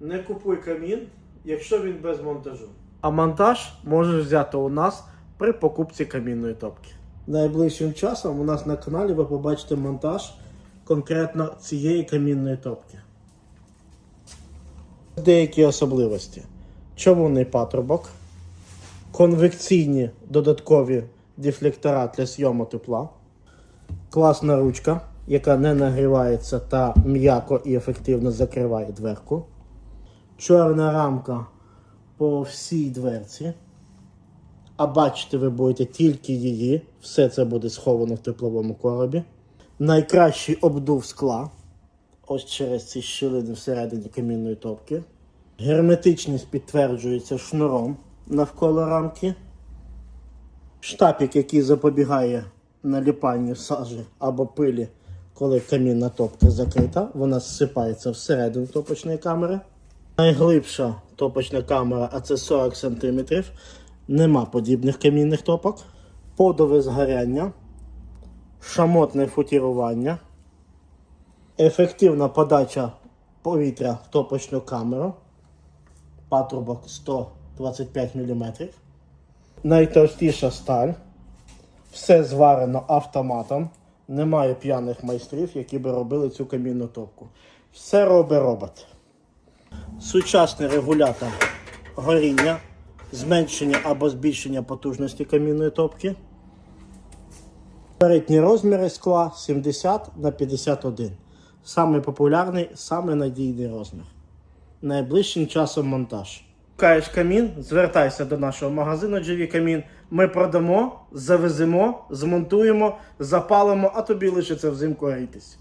Не купуй камін, якщо він без монтажу. А монтаж можеш взяти у нас при покупці камінної топки. Найближчим часом у нас на каналі ви побачите монтаж конкретно цієї камінної топки. Деякі особливості. Човунний патрубок, конвекційні додаткові дефлектора для зйому тепла, класна ручка, яка не нагрівається та м'яко і ефективно закриває дверку. Чорна рамка по всій дверці. А бачите, ви будете тільки її. Все це буде сховано в тепловому коробі. Найкращий обдув скла. Ось через ці щілини всередині камінної топки. Герметичність підтверджується шнуром навколо рамки. Штапік, який запобігає наліпанню сажі або пилі, коли камінна топка закрита, вона зсипається всередину топочної камери. Найглибша топочна камера, а це 40 см. Нема подібних камінних топок. Подове згоряння, шамотне футірування, ефективна подача повітря в топочну камеру. Патрубок 125 мм. Найтовстіша сталь. Все зварено автоматом. Немає п'яних майстрів, які би робили цю камінну топку. Все робить робот. Сучасний регулятор горіння, зменшення або збільшення потужності камінної топки. Передні розміри скла 70 на 51. Саме популярний, саме надійний розмір. Найближчим часом монтаж. Шукаєш камін, звертайся до нашого магазину GV Камін. Ми продамо, завеземо, змонтуємо, запалимо, а тобі лишиться взимку грітись.